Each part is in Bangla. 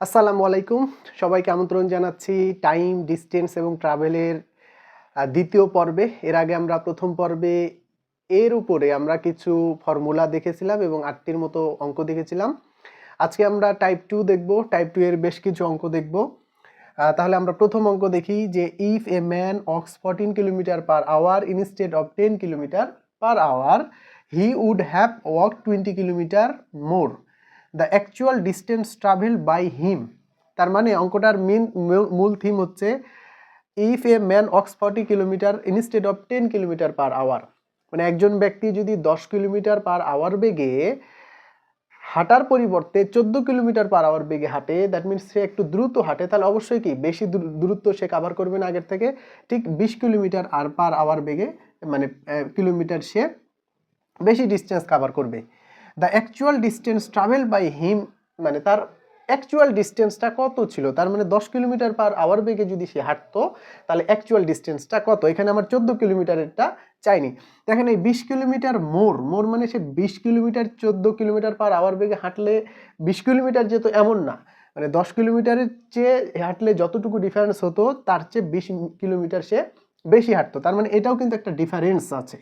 আসসালামু আলাইকুম। সবাইকে আমন্ত্রণ জানাচ্ছি টাইম, ডিস্টেন্স এবং ট্রাভেলের দ্বিতীয় পর্বে। এর আগে আমরা প্রথম পর্বে এর উপরে আমরা কিছু ফর্মুলা দেখেছিলাম এবং আটটির মতো অঙ্ক দেখেছিলাম। আজকে আমরা টাইপ টু দেখব। টাইপ টু এর বেশ কিছু অঙ্ক দেখব। তাহলে আমরা প্রথম অঙ্ক দেখি যে if a man walks fourteen kilometre per hour instead of ten kilometre per hour he would have walk twenty kilometre more the actual distance travel by him তার মানে অঙ্কটার মেন মূল থিম হচ্ছে if a man walks forty kilometre instead of ten kilometre per hour মানে একজন ব্যক্তি যদি দশ কিলোমিটার পার আওয়ার বেগে হাঁটার পরিবর্তে চোদ্দ কিলোমিটার পার আওয়ার বেগে হাঁটে দ্যাট মিনস সে একটু দ্রুত হাঁটে, তাহলে অবশ্যই কি, বেশি দূর- দূরত্ব সে কাভার করবে না আগের থেকে, ঠিক বিশ কিলোমিটার আর পার আওয়ার বেগে মানে কিলোমিটার সে বেশি ডিস্টেন্স কাভার করবে। The actual distance travel by him মানে তার অ্যাকচুয়াল ডিস্টেন্সটা কত ছিল? তার মানে দশ কিলোমিটার পার আওয়ার বেগে যদি সে হাঁটতো, তাহলে অ্যাকচুয়াল ডিস্টেন্সটা কত? এখানে আমার চোদ্দ কিলোমিটারেরটা চাইনি। দেখেন এই বিশ কিলোমিটার মোর মোর মানে সে বিশ কিলোমিটার, চোদ্দ কিলোমিটার পার আওয়ার বেগে হাঁটলে বিশ কিলোমিটার যেত এমন না মানে দশ কিলোমিটারের চেয়ে হাঁটলে যতটুকু ডিফারেন্স হতো, তার চেয়ে বিশ কিলোমিটার সে বেশি হাঁটতো। তার মানে এটাও কিন্তু একটা ডিফারেন্স আছে।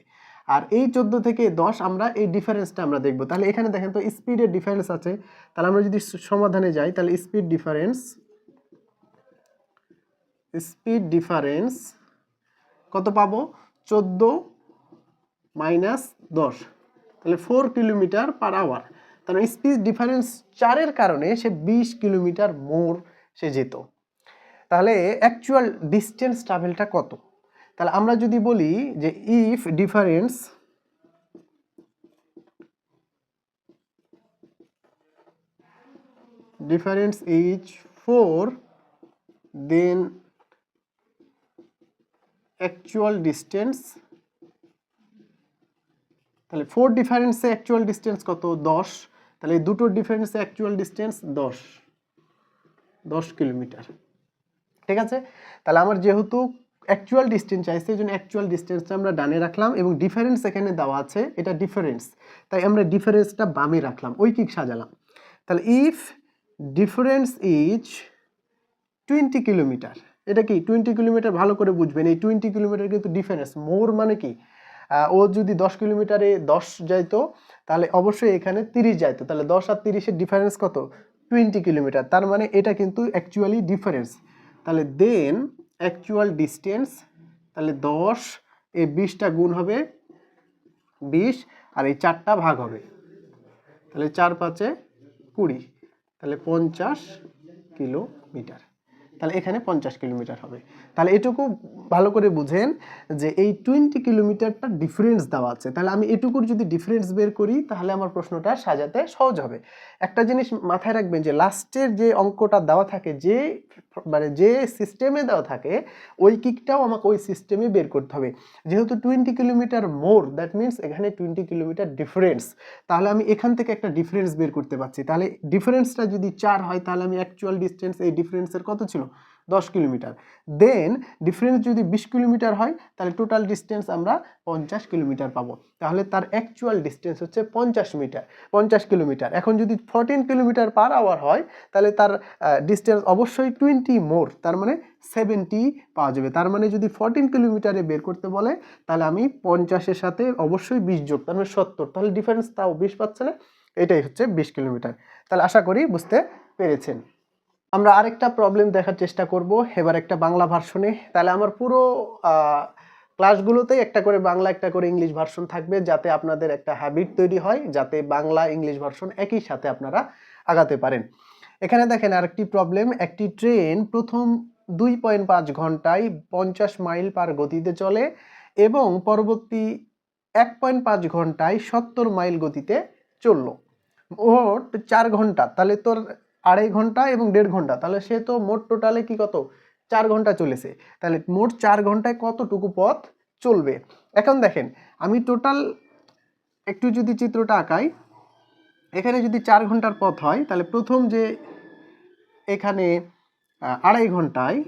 আর এই চোদ্দ থেকে দশ আমরা এই ডিফারেন্সটা আমরা দেখব। তাহলে এখানে দেখেন তো স্পিডের ডিফারেন্স আছে। তাহলে আমরা যদি সমাধানে যাই, তাহলে স্পিড ডিফারেন্স স্পিড ডিফারেন্স কত পাবো? চোদ্দ মাইনাস দশ। তাহলে ফোর কিলোমিটার পার আওয়ার তাহলে স্পিড ডিফারেন্স চারের কারণে সে বিশ কিলোমিটার মোর সে যেত। তাহলে অ্যাকচুয়াল ডিস্টেন্স ট্রাভেলটা কত? তাহলে আমরা যদি বলি যে if difference difference is four then actual distance তাহলে ফোর ডিফারেন্সে অ্যাকচুয়াল ডিস্টেন্স কত? দশ। তাহলে এই দুটোর ডিফারেন্সে অ্যাকচুয়াল ডিস্টেন্স দশ। দশ কিলোমিটার। ঠিক আছে? তাহলে আমার যেহেতু অ্যাকচুয়াল ডিস্টেন্স চাইছে এই জন্য অ্যাকচুয়াল ডিস্টেন্সটা আমরা ডানে রাখলাম এবং ডিফারেন্স এখানে দেওয়া আছে, এটা ডিফারেন্স তাই আমরা ডিফারেন্সটা বামে রাখলাম ঐকিক সাজালাম? তাহলে if difference is twenty kilometre এটা কি? টোয়েন্টি কিলোমিটার ভালো করে বুঝবেন, এই টোয়েন্টি কিলোমিটার কিন্তু ডিফারেন্স মোর মানে কি? ও যদি দশ কিলোমিটারে দশ যাইতো, তাহলে অবশ্যই এখানে তিরিশ যাইতো। তাহলে দশ আর তিরিশের ডিফারেন্স কত? টোয়েন্টি কিলোমিটার তার মানে এটা কিন্তু অ্যাকচুয়ালি ডিফারেন্স তাহলে দেন অ্যাকচুয়াল ডিস্টেন্স তাহলে দশ, এই বিশটা গুণ হবে বিশ, আর এই চারটা ভাগ হবে। তাহলে চার পাঁচে কুড়ি, তাহলে পঞ্চাশ কিলোমিটার। তাহলে এখানে পঞ্চাশ কিলোমিটার হবে। তাহলে এটুকু ভালো করে বুঝেন যে এই টোয়েন্টি কিলোমিটারটা ডিফারেন্স দেওয়া আছে। তাহলে আমি এটুকুর যদি ডিফারেন্স বের করি, তাহলে আমার প্রশ্নটা সাজাতে সহজ হবে। একটা জিনিস মাথায় রাখবেন যে লাস্টের যে অঙ্কটা দেওয়া থাকে, যে মানে যে সিস্টেমে দেওয়া থাকে, ওই কিকটাও আমাকে ওই সিস্টেমে বের করতে হবে। যেহেতু twenty kilometre more that means এখানে টোয়েন্টি কিলোমিটার ডিফারেন্স তাহলে আমি এখান থেকে একটা ডিফারেন্স বের করতে পারছি। তাহলে ডিফারেন্সটা যদি চার হয়, তাহলে আমি অ্যাকচুয়াল ডিস্টেন্স এই ডিফারেন্সের কত ছিল? দশ কিলোমিটার। দেন ডিফারেন্স যদি বিশ কিলোমিটার হয়, তাহলে টোটাল ডিস্টেন্স আমরা পঞ্চাশ কিলোমিটার পাবো। তাহলে তার অ্যাকচুয়াল ডিস্টেন্স হচ্ছে পঞ্চাশ মিটার, পঞ্চাশ কিলোমিটার। এখন যদি ফোরটিন কিলোমিটার পার আওয়ার হয়, তাহলে তার ডিস্টেন্স অবশ্যই টোয়েন্টি মোর তার মানে সেভেন্টি পাওয়া যাবে। তার মানে যদি ফোরটিন কিলোমিটারে বের করতে বলে, তাহলে আমি পঞ্চাশের সাথে অবশ্যই বিশ যোগ, তার মানে সত্তর। তাহলে ডিফারেন্স তাও বিশ পাচ্ছে না, এটাই হচ্ছে বিশ কিলোমিটার। তাহলে আশা করি বুঝতে পেরেছেন। আমরা আরেকটা প্রবলেম দেখার চেষ্টা করব, এবার একটা বাংলা ভার্সনে তাহলে আমার পুরো ক্লাসগুলোতেই একটা করে বাংলা, একটা করে ইংলিশ ভার্সন থাকবে, যাতে আপনাদের একটা হ্যাবিট তৈরি হয়, যাতে বাংলা ইংলিশ ভার্সন একই সাথে আপনারা আগাতে পারেন। এখানে দেখেন আরেকটি প্রবলেম একটি ট্রেন প্রথম দুই পয়েন্ট পাঁচ ঘন্টায় পঞ্চাশ মাইল পার গতিতে চলে এবং পরবর্তী এক পয়েন্ট পাঁচ ঘন্টায় সত্তর মাইল গতিতে চলল। মোট চার ঘণ্টা। তাহলে তোর আড়াই ঘণ্টা এবং দেড় ঘণ্টা, তাহলে সে তো মোট টোটালে কি কত? চার ঘণ্টা চলেছে। তাহলে মোট চার ঘন্টায় কতটুকু পথ চলবে? এখন দেখেন, আমি টোটাল একটু যদি চিত্রটা আঁকাই, এখানে যদি চার ঘণ্টার পথ হয়, তাহলে প্রথম যে এখানে আড়াই ঘন্টায়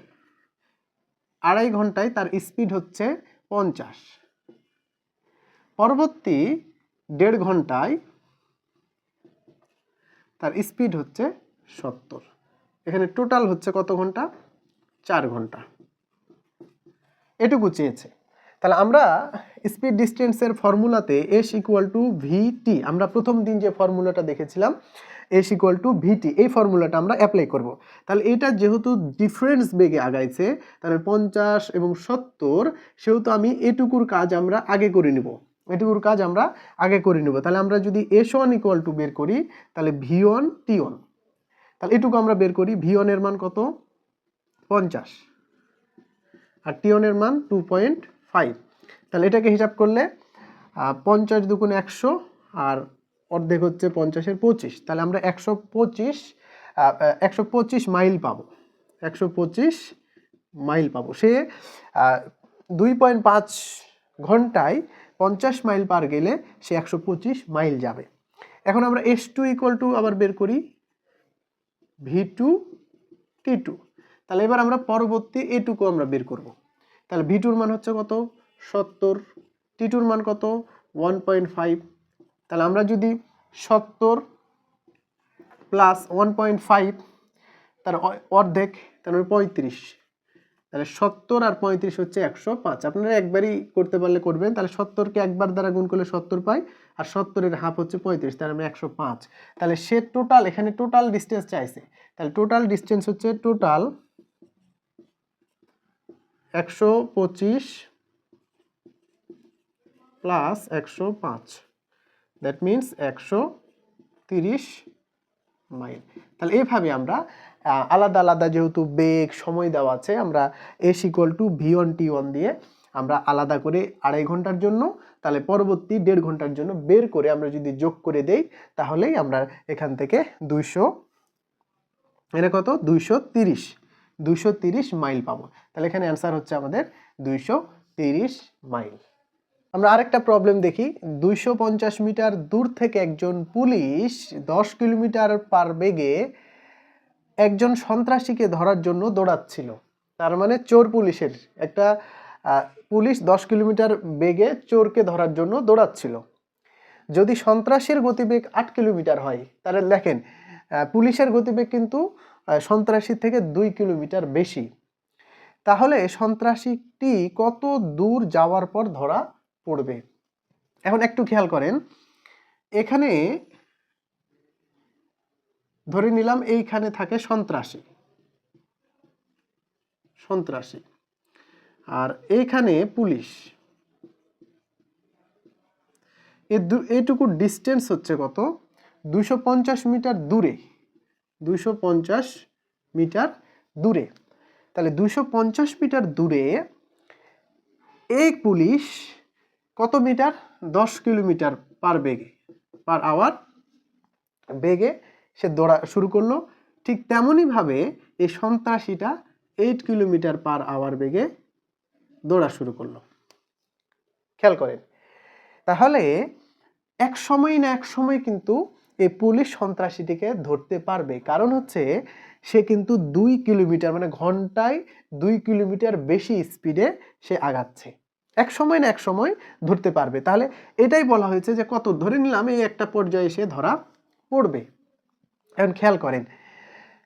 আড়াই ঘন্টায় তার স্পিড হচ্ছে পঞ্চাশ। পরবর্তী দেড় ঘন্টায় তার স্পিড হচ্ছে সত্তর। এখানে টোটাল হচ্ছে কত ঘণ্টা? চার ঘণ্টা। এটুকু চেয়েছে। তাহলে আমরা স্পিড ডিস্টেন্সের ফর্মুলাতে এস ইকুয়াল টু ভিটি আমরা প্রথম দিন যে ফর্মুলাটা দেখেছিলাম এস ইকুয়াল টু ভিটি এই ফর্মুলাটা আমরা অ্যাপ্লাই করব। তাহলে এটা যেহেতু ডিফারেন্স বেগে আগাইছে, তাহলে পঞ্চাশ এবং সত্তর, সেহেতু আমি এটুকুর কাজ আমরা আগে করে নিব। এটুকুর কাজ আমরা আগে করে নেব। তাহলে আমরা যদি এস ওয়ান ইকুয়াল টু বের করি, তাহলে ভি ওয়ান টি ওয়ান তাহলে এটুকু আমরা বের করি ভি ওয়ানের মান কত? পঞ্চাশ। আর টি ওয়ানের মান টু পয়েন্ট ফাইভ তাহলে এটাকে হিসাব করলে পঞ্চাশ দুগুণ একশো আর অর্ধেক হচ্ছে পঞ্চাশের পঁচিশ। তাহলে আমরা একশো পঁচিশ একশো পঁচিশ মাইল পাবো। একশো পঁচিশ মাইল পাবো। সে দুই পয়েন্ট পাঁচ ঘন্টায় পঞ্চাশ মাইল পার গেলে সে একশো পঁচিশ মাইল যাবে। এখন আমরা এস টু ইকুয়াল টু আবার বের করি ভি টু টি টু তাহলে এবার আমরা পরবর্তী এটুকু আমরা বের করব। তাহলে ভি টুর মান হচ্ছে কত? সত্তর। টি টুর মান কত? ওয়ান পয়েন্ট ফাইভ তাহলে আমরা যদি সত্তর প্লাস ওয়ান পয়েন্ট ফাইভ তার অর্ধেক, তাহলে পঁয়ত্রিশ। তাহলে সত্তর আর পঁয়ত্রিশ হচ্ছে একশো পাঁচ। আপনারা একবারই করতে পারলে করবেন। তাহলে সত্তরকে একবার দ্বারা গুণ করলে সত্তর পাই। আর সত্তরের হাফ হচ্ছে পঁয়ত্রিশ তাহলে আমরা একশো পাঁচ। তাহলে সে টোটাল এখানে টোটাল ডিস্টেন্স চাইছে। তাহলে টোটাল ডিস্টেন্স হচ্ছে টোটাল একশো পঁচিশ প্লাস একশো পাঁচ। দ্যাট মিন্স একশো তিরিশ মাইল তাহলে এইভাবে আমরা আলাদা আলাদা যেহেতু বেগ, সময় দেওয়া আছে, আমরা S equal to V one T one দিয়ে আমরা আলাদা করে আড়াই ঘণ্টার জন্য, তাহলে পরবর্তী দেড় ঘণ্টার জন্য বের করে আমরা যদি যোগ করে দেই, তাহলেই আমরা এখান থেকে দুইশো, এটা কত? দুইশো তিরিশ দুইশো তিরিশ মাইল পাবো। তাহলে এখানে অ্যান্সার হচ্ছে আমাদের দুইশো তিরিশ মাইল। আমরা আরেকটা প্রবলেম দেখি, দুইশো পঞ্চাশ মিটার দূর থেকে একজন পুলিশ দশ কিলোমিটার পার বেগে একজন সন্ত্রাসীকে ধরার জন্য দৌড়াচ্ছিল। তার মানে চোর পুলিশের একটা পুলিশ দশ কিলোমিটার বেগে চোরকে ধরার জন্য দৌড়াচ্ছিল। যদি সন্ত্রাসীর গতিবেগ আট কিলোমিটার হয় তাহলে দেখেন পুলিশের গতিবেগ কিন্তু আহ, সন্ত্রাসীর থেকে দুই কিলোমিটার বেশি। তাহলে সন্ত্রাসীটি কত দূর যাওয়ার পর ধরা পড়বে? এখন একটু খেয়াল করেন এখানে ধরে নিলাম এইখানে থাকে সন্ত্রাসী। সন্ত্রাসী। আর এইখানে পুলিশ। এইটুকু ডিস্টেন্স হচ্ছে কত? দুশো মিটার দূরে। দুশো মিটার দূরে। তাহলে দুশো মিটার দূরে এই পুলিশ কত মিটার? দশ কিলোমিটার পার বেগে, পার আওয়ার বেগে সে দৌড়া শুরু করল। ঠিক তেমনইভাবে এই সন্ত্রাসীটা এইট কিলোমিটার পার আওয়ার বেগে দৌড়া শুরু করল। খেয়াল করেন। তাহলে এক সময় না এক সময় কিন্তু এই পুলিশ সন্ত্রাসীটিকে ধরতে পারবে। কারণ হচ্ছে সে কিন্তু দুই কিলোমিটার মানে ঘন্টায় দুই কিলোমিটার বেশি স্পিডে সে আগাচ্ছে। এক সময় না এক সময় ধরতে পারবে। তাহলে এটাই বলা হয়েছে যে কত ধরে নিলাম এই একটা পর্যায়ে সে ধরা পড়বে। এখন খেয়াল করেন।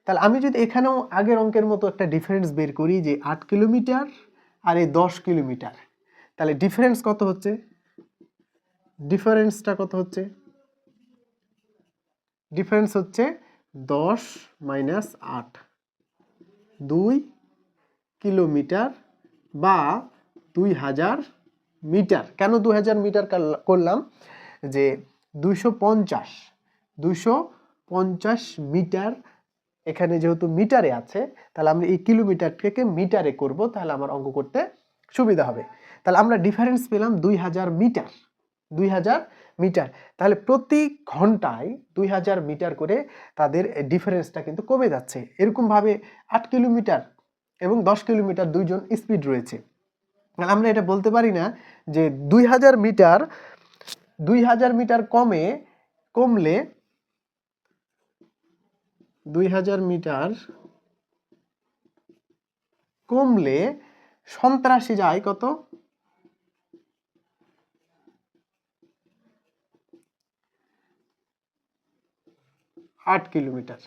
তাহলে আমি যদি এখানেও আগের অঙ্কের মতো একটা ডিফারেন্স বের করি যে আট কিলোমিটার আর এই দশ কিলোমিটার। তাহলে ডিফারেন্স কত হচ্ছে? ডিফারেন্সটা কত হচ্ছে? ডিফারেন্স হচ্ছে দশ মাইনাস আট। দুই কিলোমিটার বা দুই হাজার মিটার। কেন দু হাজার মিটার করলাম? যে দুইশো পঞ্চাশ দুইশো পঞ্চাশ মিটার এখানে যেহেতু মিটারে আছে, তাহলে আমরা এই কিলোমিটারটাকে মিটারে করব, তাহলে আমার অঙ্ক করতে সুবিধা হবে। তাহলে আমরা ডিফারেন্স পেলাম দুই হাজার মিটার, দুই হাজার মিটার। তাহলে প্রতি ঘন্টায় দুই হাজার মিটার করে তাদের ডিফারেন্সটা কিন্তু কমে যাচ্ছে। এরকমভাবে আট কিলোমিটার এবং দশ কিলোমিটার দুইজন স্পিড রয়েছে। আমরা এটা বলতে পারি না যে দুই হাজার মিটার, দুই হাজার মিটার কমে, কমলে দুই হাজার মিটার কমলে সন্ত্রাসী যায় কত? আট কিলোমিটার।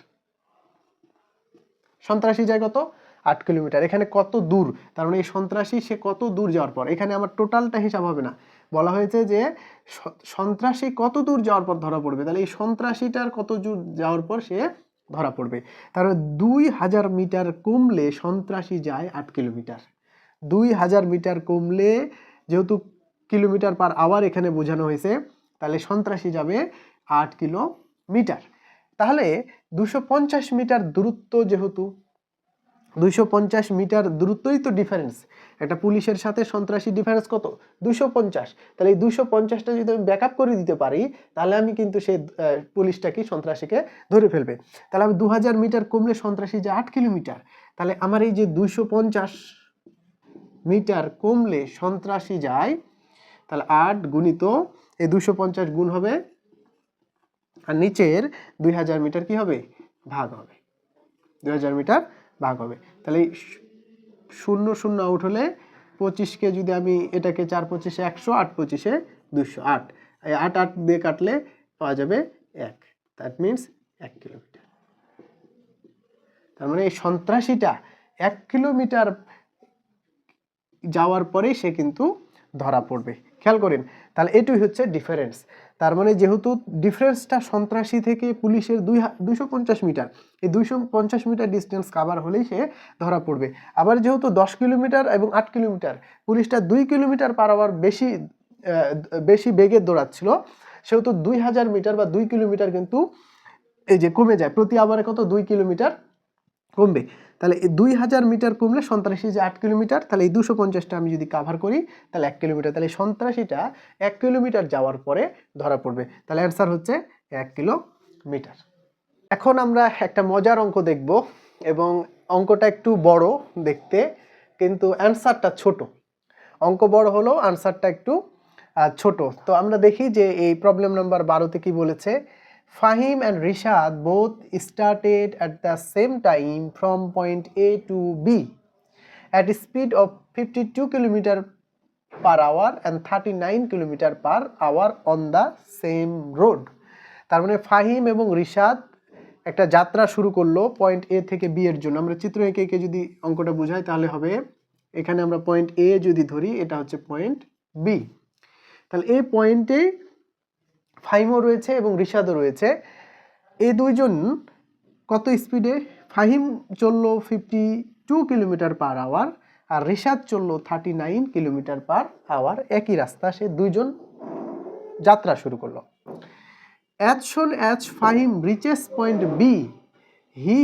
সন্ত্রাসী যায় কত? আট কিলোমিটার। এখানে কত দূর? তার মানে এই সন্ত্রাসী, সে কত দূর যাওয়ার পর? এখানে আমার টোটালটা হিসাব হবে না। বলা হয়েছে যে সন্ত্রাসী কত দূর যাওয়ার পর ধরা পড়বে? তাহলে এই সন্ত্রাসীটার কত দূর যাওয়ার পর সে ধরা পড়বে। তার মানে দুই হাজার মিটার কমলে সন্ত্রাসী যায় আট কিলোমিটার। দুই হাজার মিটার কমলে যেহেতু কিলোমিটার পার আওয়ার এখানে বোঝানো হয়েছে, তাহলে সন্ত্রাসী যাবে আট কিলোমিটার। তাহলে দুশো মিটার দূরত্ব যেহেতু পঞ্চাশ মিটার দূরত্বই তো ডিফারেন্স একটা পুলিশের সাথে সন্ত্রাসী ডিফারেন্স কত? দুশো পঞ্চাশ। তাহলে এই দুশো পঞ্চাশটা যদি আমি ব্যাক করে দিতে পারি, তাহলে আমি কিন্তু সেই পুলিশটাকে সন্ত্রাসীকে ধরে ফেলবে। তাহলে আমি দু হাজার মিটার কমলে সন্ত্রাসী যে আট কিলোমিটার, তাহলে আমার এই যে দুশো পঞ্চাশ মিটার কমলে সন্ত্রাসী যায়, তাহলে আট গুণিত, এই দুশো পঞ্চাশ গুণ হবে, আর নিচের দুই হাজার মিটার কি হবে? ভাগ হবে। দুই হাজার মিটার ভাগ হবে। তাহলে শূন্য শূন্য আউট হলে পঁচিশকে যদি আমি এটাকে চার পঁচিশে একশো, আট পঁচিশে দুশো আট। এই আট আট দিয়ে কাটলে পাওয়া যাবে এক। দ্যাট মিনস এক কিলোমিটার। তার মানে এই সন্ত্রাসীটা এক কিলোমিটার যাওয়ার পরেই সে কিন্তু ধরা পড়বে। খেয়াল করেন, তাহলে এটুই হচ্ছে ডিফারেন্স তার মানে যেহেতু ডিফারেন্সটা সন্ত্রাসী থেকে পুলিশের দুই দুইশো পঞ্চাশ মিটার, এই দুইশো পঞ্চাশ মিটার ডিস্টেন্স কাভার হলেই সে ধরা পড়বে। আবার যেহেতু দশ কিলোমিটার এবং আট কিলোমিটার, পুলিশটা দুই কিলোমিটার পার আওয়ার বেশি বেশি বেগে দৌড়াচ্ছিল, সেহেতু দুই হাজার মিটার বা দুই কিলোমিটার কিন্তু এই যে কমে যায়, প্রতি আওয়ারে কত? দুই কিলোমিটার কমবে। তাহলে দুই হাজার মিটার কমলে সন্ত্রাসী যে আট কিলোমিটার, তাহলে এই দুশো পঞ্চাশটা আমি যদি কাভার করি, তাহলে এক কিলোমিটার। তাহলে সন্ত্রাসীটা এক কিলোমিটার যাওয়ার পরে ধরা পড়বে। তাহলে অ্যান্সার হচ্ছে এক কিলোমিটার। এখন আমরা একটা মজার অঙ্ক দেখব এবং অঙ্কটা একটু বড় দেখতে, কিন্তু অ্যান্সারটা ছোট। অঙ্ক বড় হলেও আনসারটা একটু ছোট। তো আমরা দেখি যে এই প্রবলেম নাম্বার বারোতে কি বলেছে? Fahim and Rishad both started at the same time from point A to B at a speed of 52 kilometer per hour and 39 kilometer per hour on the same road. তার মানে ফাহিম এবং রিশাদ একটা যাত্রা শুরু করল পয়েন্ট এ থেকে বি এর জন্য। আমরা চিত্র এঁকে এঁকে যদি অঙ্কটা বুঝাই তাহলে হবে, এখানে আমরা পয়েন্ট এ যদি ধরি, এটা হচ্ছে পয়েন্ট বি তাহলে এই পয়েন্টে ফাহিমও রয়েছে এবং রিশাদও রয়েছে। এই দুইজন কত স্পিডে ফাহিম চলল fifty two kilometre per hour আর রিশাদ চলল thirty nine kilometre per hour একই রাস্তা, সে দুইজন যাত্রা শুরু করল। As soon as Fahim reaches point B he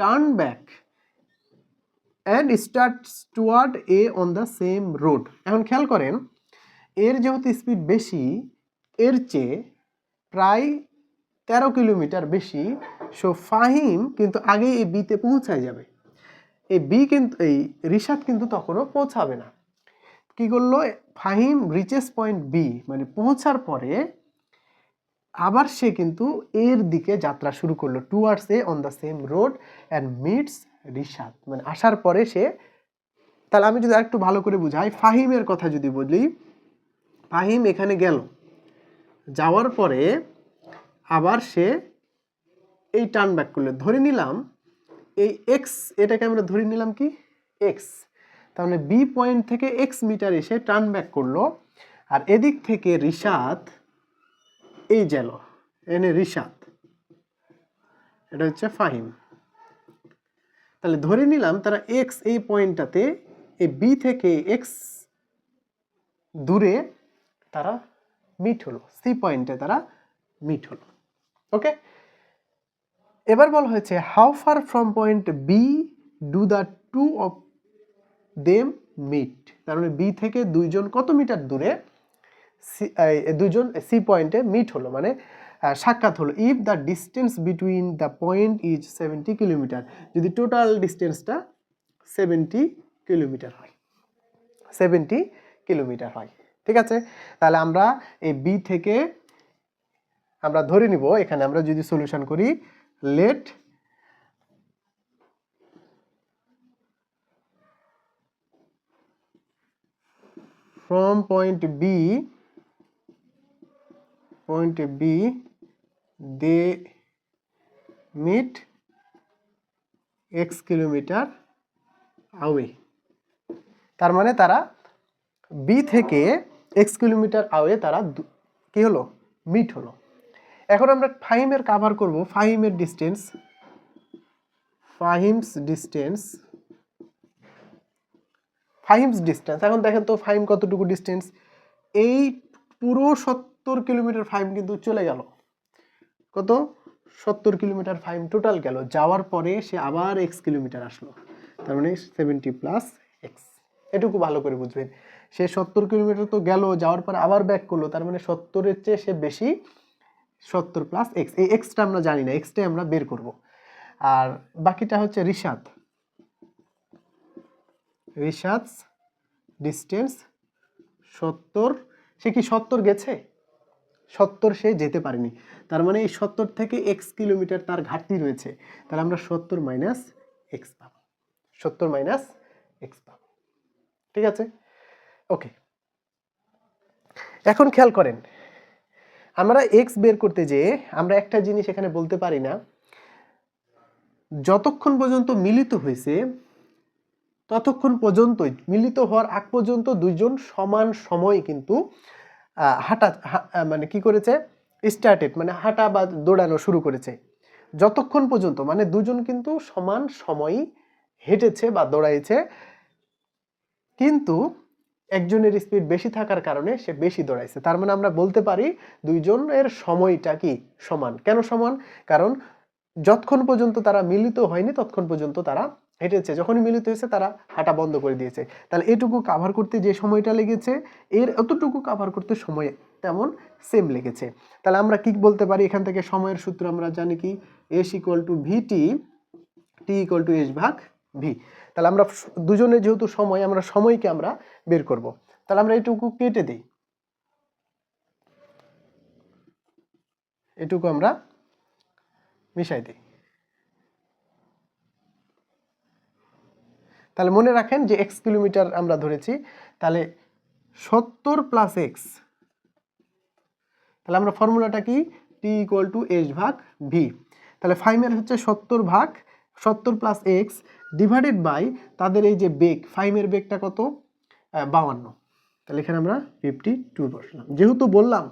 turn back and starts toward A on the same road এখন খেয়াল করেন, এর যেহেতু স্পিড বেশি, এর চেয়ে প্রায় তেরো কিলোমিটার বেশি। সো ফাহিম কিন্তু আগে এই বিতে পৌঁছায় যাবে। এই বি কিন্তু, এই রিশাদ কিন্তু তখনও পৌঁছাবে না। কি করল? ফাহিম রিচেস পয়েন্ট বি মানে পৌঁছার পরে আবার সে কিন্তু এর দিকে যাত্রা শুরু করল towards A on the same road and meets Rishad মানে আসার পরে সে, তাহলে আমি যদি আরেকটু ভালো করে বুঝাই, ফাহিমের কথা যদি বলি, ফাহিম এখানে গেল। যাওয়ার পরে আবার সে এই টার্ন ব্যাক করল। ধরে নিলাম এই এক্স এটাকে আমরা ধরে নিলাম কি? এক্স মানে বি পয়েন্ট থেকে এক্স মিটার এসে টার্ন ব্যাক করল। আর এদিক থেকে রিশাদ এই গেল এনে রিশাদ। এটা হচ্ছে ফাহিম। তাহলে ধরে নিলাম তারা এক্স এই পয়েন্টটাতে এই বি থেকে এক্স দূরে তারা মিট হলো সি পয়েন্টে তারা মিট হলো। ওকে এবার বলা হয়েছে how far from point B do the two of them meet তার মানে বি থেকে দুইজন কত মিটার দূরে সি- দুজন সি পয়েন্টে মিট হলো? মানে সাক্ষাৎ হলো if the distance between the point is seventy kilometre যদি টোটাল ডিস্টেন্সটা সেভেন্টি কিলোমিটার হয় সেভেন্টি কিলোমিটার হয়। ঠিক আছে? তাহলে আমরা এই বি থেকে আমরা ধরে নিব, এখানে আমরা যদি সলিউশন করি let from point B point B, they meet X kilometre away তার মানে তারা বি থেকে এক্স কিলোমিটার আওয়ে তারা কি হলো? মিট হলো। এখন আমরা ফাইমের কাভার করব। ফাহিমের distance Fahim's distance Fahim's distance এখন দেখেন তো ফাহিম কতটুকু ডিস্টেন্স এই পুরো সত্তর কিলোমিটার ফাইম কিন্তু চলে গেল। কত? সত্তর কিলোমিটার ফাইম টোটাল গেল। যাওয়ার পরে সে আবার এক্স কিলোমিটার আসলো। তার মানে সেভেন্টি প্লাস এক্স এটুকু ভালো করে বুঝবেন। সে সত্তর কিলোমিটার তো গেল, যাওয়ার পর আবার ব্যাক করল, তার মানে সত্তরের চেয়ে সে বেশি সত্তর প্লাস এক্স এই এক্সটা আমরা জানি না এক্সটাই আমরা বের করব। আর বাকিটা হচ্ছে রিসাদ। রিসাদস ডিস্টেন্স সত্তর, সে কি সত্তর গেছে? সত্তর সে যেতে পারেনি। তার মানে এই সত্তর থেকে এক্স কিলোমিটার তার ঘাটতি রয়েছে। তাহলে আমরা সত্তর মাইনাস এক্স পাব। সত্তর মাইনাস এক্স পাব। ঠিক আছে? ওকে এখন খেয়াল করেন, আমরা এক্স বের করতে যেয়ে আমরা একটা জিনিস এখানে বলতে পারি না। যতক্ষণ পর্যন্ত মিলিত হয়েছে, ততক্ষণ পর্যন্তই মিলিত হওয়ার আগ পর্যন্ত দুইজন সমান সময় কিন্তু হাঁটা মানে কি করেছে? স্টার্টেড মানে হাঁটা বা দৌড়ানো শুরু করেছে। যতক্ষণ পর্যন্ত মানে দুজন কিন্তু সমান সময়ই হেঁটেছে বা দৌড়াইছে। কিন্তু একজনের স্পিড বেশি থাকার কারণে সে বেশি দৌড়াইছে। তার মানে আমরা বলতে পারি দুইজনের সময়টা কি? সমান। কেন সমান? কারণ যতক্ষণ পর্যন্ত তারা মিলিত হয়নি, ততক্ষণ পর্যন্ত তারা হেঁটেছে। যখনই মিলিত হয়েছে, তারা হাঁটা বন্ধ করে দিয়েছে। তাহলে এটুকু কাভার করতে যে সময়টা লেগেছে, এর এতটুকু কাভার করতে সময় তেমন সেম লেগেছে। তাহলে আমরা কি বলতে পারি? এখান থেকে সময়ের সূত্র আমরা জানি কি? S equal to VT T equal to S ভাগ ভি তাহলে আমরা দুজনের যেহেতু সময়, আমরা সময়কে আমরা বের করব। তাহলে আমরা এটুকু কেটে দিই। এটুকু আমরা মিশাই দিই। তাহলে মনে রাখেন যে এক্স কিলোমিটার আমরা ধরেছি, তাহলে সত্তর প্লাস এক্স তাহলে আমরা ফর্মুলাটা কি? টি ইকুয়াল টু এস ভাগ ভি তাহলে ফাইমের হচ্ছে সত্তর ভাগ সত্তর প্লাস এক্স ডিভাইডেড বাই তাদের এই যে বেগ ফাইমের বেগটা কত? বাউান্ন তাহলে এখানে আমরা ফিফটি টু বসলাম। যেহেতু বললাম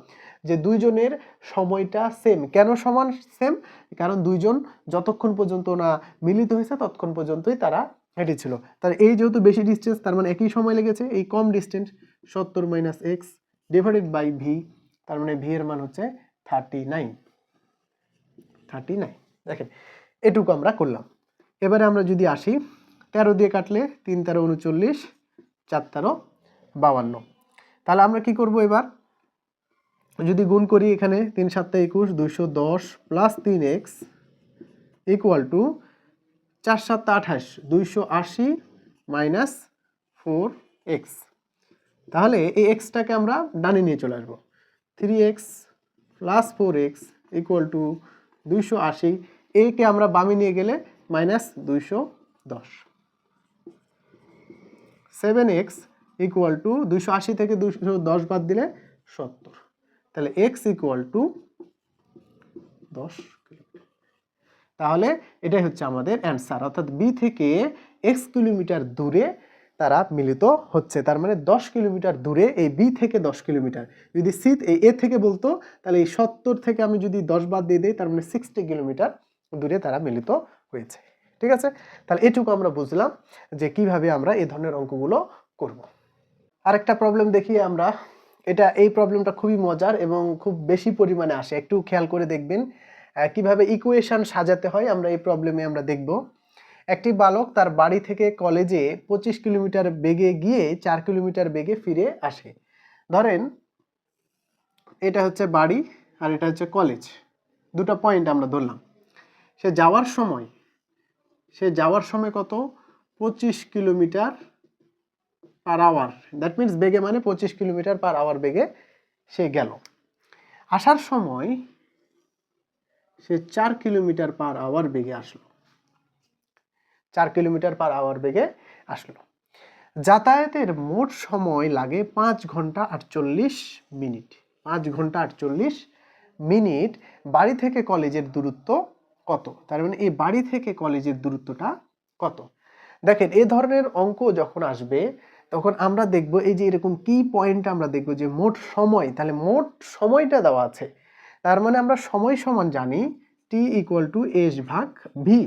যে দুইজনের সময়টা সেম কেন সমান সেম কারণ দুইজন যতক্ষণ পর্যন্ত না মিলিত হয়েছে, ততক্ষণ পর্যন্তই তারা হেঁটেছিল তার এই যেহেতু বেশি ডিস্টেন্স তার মানে একই সময় লেগেছে, এই কম ডিস্টেন্স সত্তর minus X divided by V তার মানে ভি এর মান হচ্ছে থার্টি নাইন থার্টি নাইন দেখেন, এটুকু আমরা করলাম। এবারে আমরা যদি আসি, তেরো দিয়ে কাটলে তিন তেরো উনচল্লিশ, চার তেরো বাউান্ন তাহলে আমরা কি করব এবার? যদি গুণ করি এখানে তিন সাতটা একুশ, দুইশো দশ প্লাস তিন এক্স ইকুয়াল টু চার সাতটা আঠাশ, দুইশো আশি মাইনাস ফোর এক্স। তাহলে এই এক্সটাকে আমরা ডানে নিয়ে চলে আসব। Three x plus four x equal to দুইশো আশি। এইকে আমরা বামে নিয়ে গেলে মাইনাস দুইশো দশ। সেভেন এক্স ইকুয়াল টু দুইশো আশি থেকে দুইশো দশ বাদ দিলে সত্তর। তাহলে এক্স ইকুয়াল টু দশ তাহলে এটাই হচ্ছে আমাদের অ্যান্সার অর্থাৎ বি থেকে এক্স কিলোমিটার দূরে তারা মিলিত হচ্ছে। তার মানে দশ কিলোমিটার দূরে এই বি থেকে দশ কিলোমিটার। যদি সি এই এ থেকে বলতো, তাহলে এই সত্তর থেকে আমি যদি দশ বাদ দিয়ে দিই, তার মানে সিক্সটি কিলোমিটার দূরে তারা মিলিত হয়েছে, ঠিক আছে? তাহলে এটুকু আমরা বুঝলাম যে কীভাবে আমরা এই ধরনের অঙ্কগুলো করব। আরেকটা প্রবলেম দেখি আমরা, এটা এই প্রবলেমটা খুবই মজার এবং খুব বেশি পরিমাণে আসে। একটু খেয়াল করে দেখবেন কীভাবে ইকুয়েশন সাজাতে হয় আমরা এই প্রবলেমে আমরা দেখব। একটি বালক তার বাড়ি থেকে কলেজে পঁচিশ কিলোমিটার বেগে গিয়ে চার কিলোমিটার বেগে ফিরে আসে। ধরেন, এটা হচ্ছে বাড়ি আর এটা হচ্ছে কলেজ দুটো পয়েন্ট আমরা ধরলাম। সে যাওয়ার সময় সে যাওয়ার সময় কত? পঁচিশ kilometre per hour that means বেগে মানে পঁচিশ কিলোমিটার পার আওয়ার বেগে সে গেল। আসার সময় সে চার কিলোমিটার পার আওয়ার বেগে আসলো। চার কিলোমিটার পার আওয়ার বেগে আসলো। যাতায়াতের মোট সময় লাগে পাঁচ ঘণ্টা আটচল্লিশ মিনিট। পাঁচ ঘণ্টা আটচল্লিশ মিনিট। বাড়ি থেকে কলেজের দূরত্ব কত? তার মানে এই বাড়ি থেকে কলেজের দূরত্বটা কত? দেখেন, এ ধরনের অঙ্ক যখন আসবে, তখন আমরা দেখব এই যে এরকম কি পয়েন্ট আমরা দেখব যে মোট সময়, তাহলে মোট সময়টা দেওয়া আছে। তার মানে আমরা সময় সমান জানি টি ইকুয়াল টু এস ভাগ v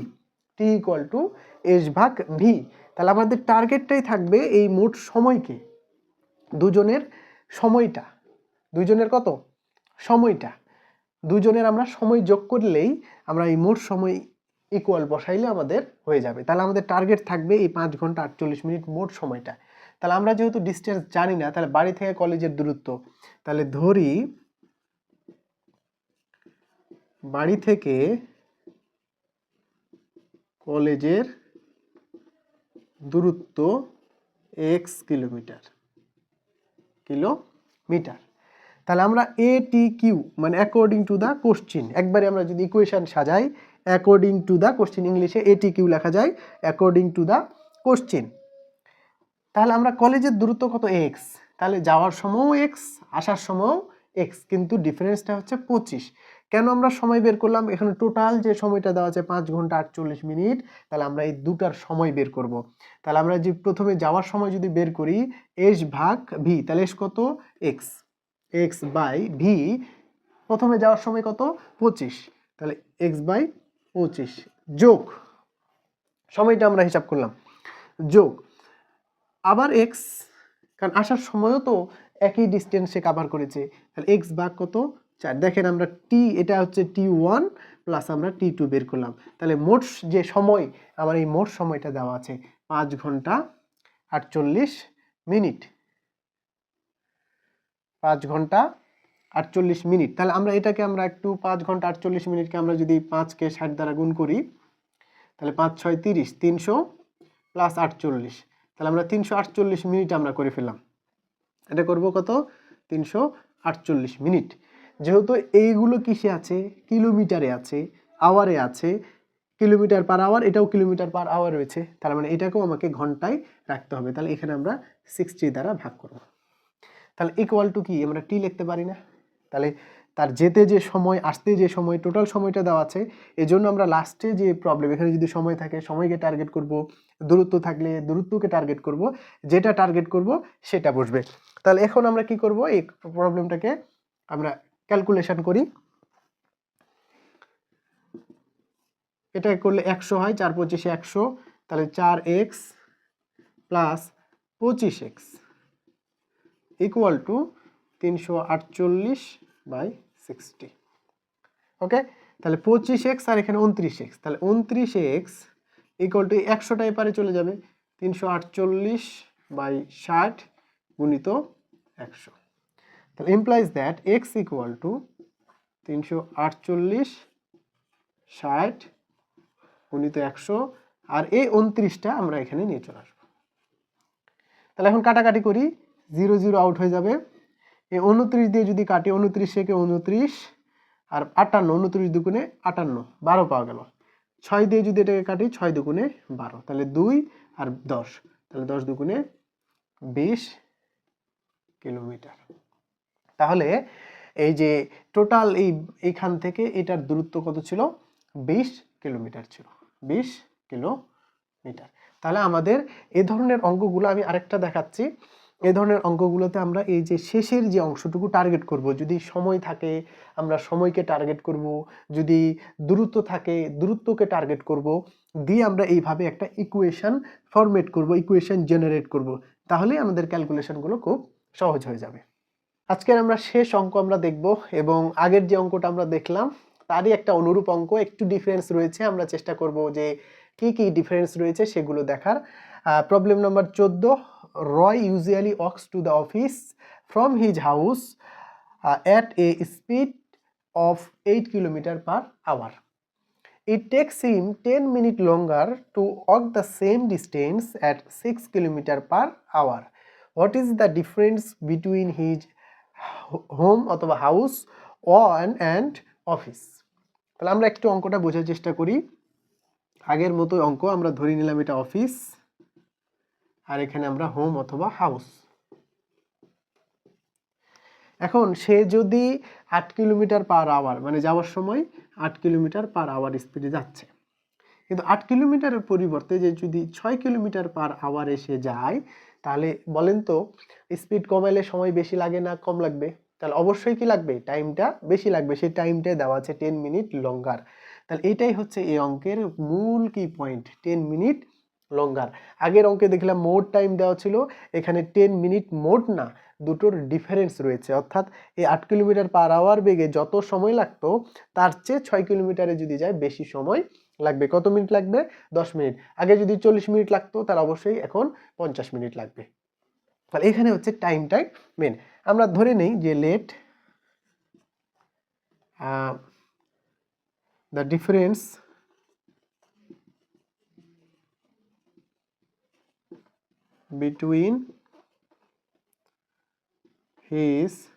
t equal to s ভাগ ভি তাহলে আমাদের টার্গেটটাই থাকবে এই মোট সময়কে, দুজনের সময়টা। দুজনের কত? সময়টা। দুজনের আমরা সময় যোগ করলেই আমরা এই মোট সময় ইকুয়াল বসাইলে আমাদের হয়ে যাবে। তাহলে আমাদের টার্গেট থাকবে এই পাঁচ ঘণ্টা আটচল্লিশ মিনিট মোট সময়টা। তাহলে আমরা যেহেতু ডিস্টেন্স জানি না, তাহলে বাড়ি থেকে কলেজের দূরত্ব, তাহলে ধরি বাড়ি থেকে কলেজের দূরত্ব এক্স কিলোমিটার কিলোমিটার তাহলে আমরা এ টি কিউ মানে অ্যাকর্ডিং টু দ্য কোশ্চিন একবারে আমরা যদি ইকুয়েশান সাজাই অ্যাকর্ডিং টু দ্য কোশ্চিন ইংলিশে এ টি কিউ লেখা যায় অ্যাকর্ডিং টু দ্য কোশ্চিন তাহলে আমরা কলেজের দূরত্ব কত? এক্স তাহলে যাওয়ার সময়ও এক্স আসার সময়ও এক্স কিন্তু ডিফারেন্সটা হচ্ছে পঁচিশ। কেন আমরা সময় বের করলাম? এখানে টোটাল যে সময়টা দেওয়া আছে পাঁচ ঘণ্টা আটচল্লিশ মিনিট, তাহলে আমরা এই দুটার সময় বের করব। তাহলে আমরা যে প্রথমে যাওয়ার সময় যদি বের করি এস ভাগ ভি তাহলে এস কত? এক্স এক্স বাই ভি প্রথমে যাওয়ার সময় কত? পঁচিশ। তাহলে এক্স বাই পঁচিশ। যোগ। সময়টা আমরা হিসাব করলাম। যোগ। আবার এক্স কারণ আসার সময়ও তো একই ডিস্টেন্সে কাভার করেছে। তাহলে এক্স ভাগ কত? চার। দেখেন আমরা টি এটা হচ্ছে টি ওয়ান প্লাস আমরা টি টু বের করলাম। তাহলে মোট যে সময় আমার এই মোট সময়টা দেওয়া আছে, পাঁচ ঘণ্টা আটচল্লিশ মিনিট। পাঁচ ঘণ্টা আটচল্লিশ মিনিট। তাহলে আমরা এটাকে আমরা একটু পাঁচ ঘণ্টা আটচল্লিশ মিনিটকে আমরা যদি পাঁচকে ষাট দ্বারা গুণ করি, তাহলে পাঁচ, ছয়, তিরিশ, তিনশো প্লাস আটচল্লিশ। তাহলে আমরা তিনশো আটচল্লিশ মিনিট আমরা করে ফেললাম। এটা করব কত? তিনশো আটচল্লিশ মিনিট। যেহেতু এইগুলো কিসে আছে? কিলোমিটারে আছে আওয়ারে আছে। কিলোমিটার পার আওয়ার এটাও কিলোমিটার পার আওয়ার রয়েছে। তার মানে এটাকেও আমাকে ঘন্টায় রাখতে হবে। তাহলে এখানে আমরা সিক্সটি দ্বারা ভাগ করব। তাহলে ইকুয়াল টু কি? আমরা টি লিখতে পারি না। তাহলে তার যেতে যে সময়, আসতে যে সময় টোটাল সময়টা দেওয়া আছে, এজন্য আমরা লাস্টে যে প্রবলেম এখানে যদি সময় থাকে, সময়কে টার্গেট করব, দূরত্ব থাকলে দূরত্বকে টার্গেট করব, যেটা টার্গেট করব, সেটা বসবে। তাহলে এখন আমরা কি করব? এই প্রবলেমটাকে আমরা ক্যালকুলেশন করি। এটা করলে একশো হয়, চার পঁচিশে একশো, তাহলে চার এক্স প্লাস পঁচিশ এক্স। ইকুয়াল টু তিনশো আটচল্লিশ বাই সিক্সটি ওকে তাহলে পঁচিশ এক্স আর এখানে উনত্রিশ এক্স। তাহলে উনত্রিশ এক্স ইকুয়াল টু একশোটা এপারে চলে যাবে। তিনশো আটচল্লিশ বাই ষাট গুণিত একশো। তাহলে implies that x equal to তিনশো আটচল্লিশ ষাট গুণিত একশো। আর এই উনত্রিশটা আমরা এখানে নিয়ে চলে আসব। তাহলে এখন কাটাকাটি করি। জিরো জিরো আউট হয়ে যাবে। এই উনত্রিশ দিয়ে যদি কাটি উনত্রিশ থেকে উনত্রিশ, আর আটান্ন, উনত্রিশ দুগুণে আটান্ন, বারো পাওয়া গেল। ছয় দিয়ে যদি এটাকে কাটি, ছয় দুগুণে বারো, তাহলে দুই আর দশ, তাহলে দশ দুগুণে বিশ কিলোমিটার। তাহলে এই যে টোটাল এই, এইখান থেকে এটার দূরত্ব কত ছিল? বিশ কিলোমিটার ছিল। বিশ কিলোমিটার। তাহলে আমাদের এ ধরনের অঙ্কগুলো আমি আরেকটা দেখাচ্ছি। এ ধরনের অঙ্কগুলোতে আমরা এই যে শেষের যে অংশটুকু টার্গেট করব, যদি সময় থাকে আমরা সময়কে টার্গেট করব, যদি দূরত্ব থাকে দূরত্বকে টার্গেট করব, দিয়ে আমরা এইভাবে একটা ইকুয়েশন ফরমেট করব ইকুয়েশন জেনারেট করব, তাহলে আমাদের ক্যালকুলেশনগুলো খুব সহজ হয়ে যাবে। আজকের আমরা শেষ অঙ্ক আমরা দেখব এবং আগের যে অঙ্কটা আমরা দেখলাম, তারই একটা অনুরূপ অঙ্ক, একটু ডিফারেন্স রয়েছে, আমরা চেষ্টা করব যে কি কি ডিফারেন্স রয়েছে সেগুলো দেখার। প্রবলেম নম্বর চোদ্দ Roy usually walks to the office from his house at a speed of eight kilometre per hour It takes him 10 minutes longer to walk the same distance at 6 km per hour. What is the difference between his home, অথবা হাউস ওয়ান অ্যান্ড অফিস তাহলে আমরা একটু অঙ্কটা বোঝার চেষ্টা করি। আগের মতো অঙ্ক, আমরা ধরে নিলাম এটা অফিস আর এখানে আমরা হোম অথবা হাউস। এখন সে যদি আট কিলোমিটার পার আওয়ার মানে যাওয়ার সময় আট কিলোমিটার পার আওয়ার স্পিডে যাচ্ছে। কিন্তু আট কিলোমিটারের পরিবর্তে যে যদি ছয় কিলোমিটার পার আওয়ার এসে যায়, তাহলে বলেন তো স্পিড কমাইলে সময় বেশি লাগে না কম লাগবে? তাহলে অবশ্যই কি লাগবে? টাইমটা বেশি লাগবে। সেই টাইমটাই দেওয়া আছে টেন মিনিট লঙ্গার তাহলে এটাই হচ্ছে এই অঙ্কের মূল কি পয়েন্ট টেন মিনিট লঙ্গার আগের অঙ্কে দেখলাম মোট টাইম দেওয়া ছিল, এখানে টেন মিনিট মোট না, দুটোর ডিফারেন্স রয়েছে। অর্থাৎ এই আট কিলোমিটার পার আওয়ার বেগে যত সময় লাগতো, তার চেয়ে ছয় কিলোমিটারে যদি যায়, বেশি সময় লাগবে। কত মিনিট লাগবে? দশ মিনিট আগে যদি চল্লিশ মিনিট লাগতো, তাহলে অবশ্যই এখন পঞ্চাশ মিনিট লাগবে। তাহলে এখানে হচ্ছে টাইমটাই মেন আমরা ধরে নেই যে let the difference between his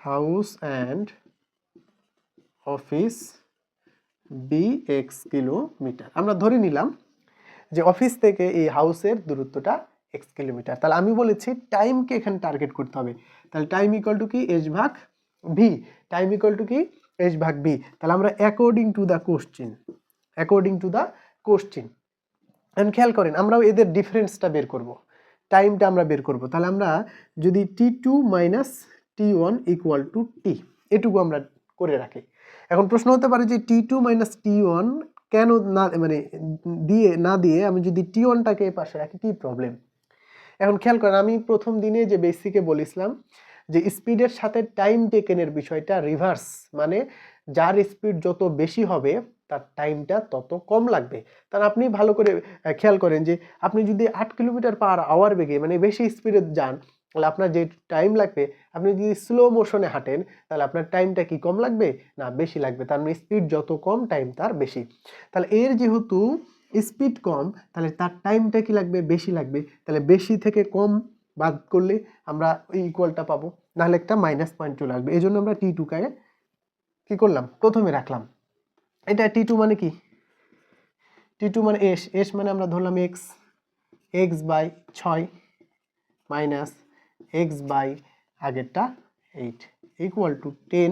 house and office be x kilometre আমরা ধরে নিলাম যে অফিস থেকে এই হাউসের দূরত্বটা এক্স কিলোমিটার তাহলে আমি বলেছি টাইমকে এখানে টার্গেট করতে হবে। তাহলে টাইম ইকুয়াল টু কি? এচ ভাগ ভি টাইম ইকুয়াল টু কি? এচ ভাগ ভি তাহলে আমরা according to the question according to the question এখন খেয়াল করেন, আমরাও এদের ডিফারেন্সটা বের করব। টাইমটা আমরা বের করব। তাহলে আমরা যদি t two minus t one equal to t এটুকু আমরা করে রাখি। এখন প্রশ্ন হতে পারে যে t two minus t one কেন না মানে দিয়ে, না দিয়ে আমি যদি টি ওয়ানটাকে পাশে রাখি, কী প্রবলেম এখন খেয়াল করেন, আমি প্রথম দিনে যে বেসিকে বলেছিলাম যে স্পিডের সাথে টাইম টেকেনের বিষয়টা রিভার্স মানে যার স্পিড যত বেশি হবে তার টাইমটা তত কম লাগবে। তার আপনি ভালো করে খেয়াল করেন যে, আপনি যদি আট কিলোমিটার পার আওয়ার বেগে মানে বেশি স্পিডে যান, তাহলে আপনার যে টাইম লাগবে, আপনি যদি স্লো মোশনে হাঁটেন, তাহলে আপনার টাইমটা কি কম লাগবে? না, বেশি লাগবে। তার মানে স্পিড যত কম টাইম তার বেশি। তাহলে এর যেহেতু স্পিড কম, তাহলে তার টাইমটা কি লাগবে? বেশি লাগবে। তাহলে বেশি থেকে কম বাদ করলে আমরা ওই ইকুয়ালটা পাবো। নাহলে একটা মাইনাস পয়েন্ট চলে আসবে। এই জন্য আমরা টি টুকে কি করলাম? প্রথমে রাখলাম। এটা টি টু মানে কি? টি টু মানে এস এস মানে আমরা ধরলাম এক্স এক্স বাই ছয় মাইনাস এক্স বাই আগেরটা এইট ইকুয়াল টু টেন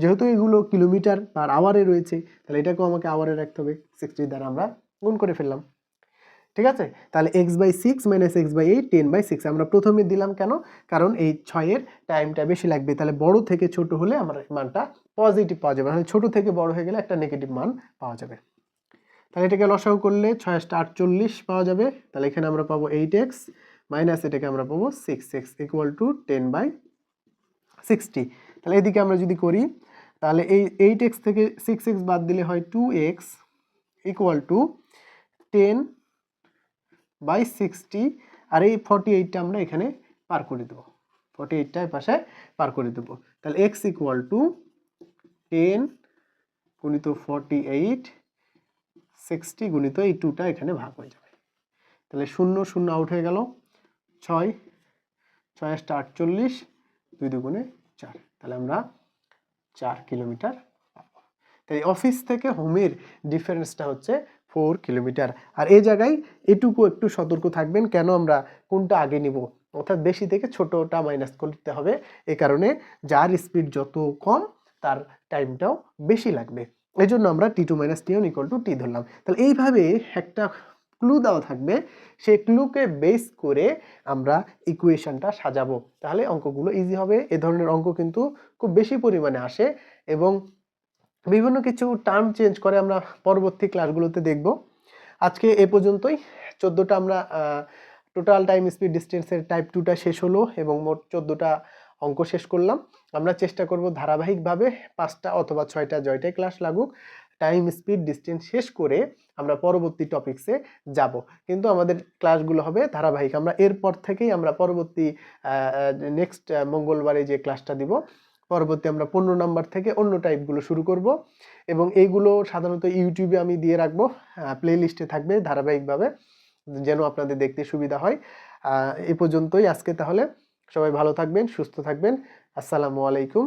যেহেতু এগুলো কিলোমিটার পার আওয়ারে রয়েছে, তাহলে এটাকেও আমাকে আওয়ারে রাখতে হবে। সিক্সটি দ্বারা আমরা গুণ করে ফেললাম। ঠিক আছে? তাহলে x by six minus x by eight ten by six আমরা প্রথমে দিলাম কেন? কারণ এই ছয়ের টাইমটা বেশি লাগবে। তাহলে বড় থেকে ছোট হলে আমার মানটা পজিটিভ পাওয়া যাবে। মানে ছোট থেকে বড় হয়ে গেলে একটা নেগেটিভ মান পাওয়া যাবে। তাহলে এটাকে লসাগু করলে ছয় আটটা আটচল্লিশ পাওয়া যাবে। তাহলে এখানে আমরা পাবো এইট এক্স মাইনাস এটাকে আমরা পাবো six x equal to ten by sixty তাহলে এদিকে আমরা যদি করি, তাহলে এই এইট এক্স থেকে সিক্স এক্স বাদ দিলে হয় two x equal to ten by sixty আর এই ফর্টি এইটটা আমরা এখানে পার করে দেবো। ফর্টি এইটটা পাশে পার করে দেবো। তাহলে এক্স ইকুয়াল টু টেন গুণিত ফর্টি এইট সিক্সটি গুণিত এই টুটা এখানে ভাগ হয়ে যাবে। তাহলে শূন্য শূন্য আউট হয়ে গেল। ছয় ছয় আটটা আটচল্লিশ, দুই দুগুণে চার। তাহলে আমরা চার কিলোমিটার পাবো। তাই অফিস থেকে হোমের ডিফারেন্সটা হচ্ছে ফোর কিলোমিটার। আর এই জায়গায় এটুকু একটু সতর্ক থাকবেন কেন আমরা কোনটা আগে নিব। অর্থাৎ বেশি থেকে ছোটটা মাইনাস করতে হবে। এ কারণে যার স্পিড যত কম, তার টাইমটাও বেশি লাগবে। এই জন্য আমরা t two minus t one equal to t ধরলাম। তাহলে এইভাবে একটা ক্লু দেওয়া থাকবে। সেই ক্লুকে বেস করে আমরা ইকুয়েশনটা সাজাবো। তাহলে অঙ্কগুলো ইজি হবে। এ ধরনের অঙ্ক কিন্তু খুব বেশি পরিমাণে আসে এবং বিভিন্ন কিছু টার্ম চেঞ্জ করে আমরা পরবর্তী ক্লাসগুলোতে দেখব। আজকে এ পর্যন্তই। চোদ্দোটা আমরা টোটাল টাইম স্পিড ডিস্টেন্সের টাইপ টুটা শেষ হলো এবং মোট চোদ্দোটা অঙ্ক শেষ করলাম। আমরা চেষ্টা করব ধারাবাহিকভাবে পাঁচটা অথবা ছয়টা জয়টাই ক্লাস লাগুক। টাইম স্পিড ডিস্টেন্স শেষ করে আমরা পরবর্তী টপিক্সে যাব। কিন্তু আমাদের ক্লাসগুলো হবে ধারাবাহিক। আমরা এরপর থেকেই আমরা পরবর্তী নেক্সট মঙ্গলবারে যে ক্লাসটা দিব পরবর্তী আমরা পনেরো নাম্বার থেকে অন্য টাইপগুলো শুরু করব এবং এইগুলো সাধারণত ইউটিউবে আমি দিয়ে রাখব প্লে লিস্টে থাকবে ধারাবাহিকভাবে, যেন আপনাদের দেখতে সুবিধা হয়। এ পর্যন্তই আজকে তাহলে। সবাই ভালো থাকবেন, সুস্থ থাকবেন। আসসালামু আলাইকুম।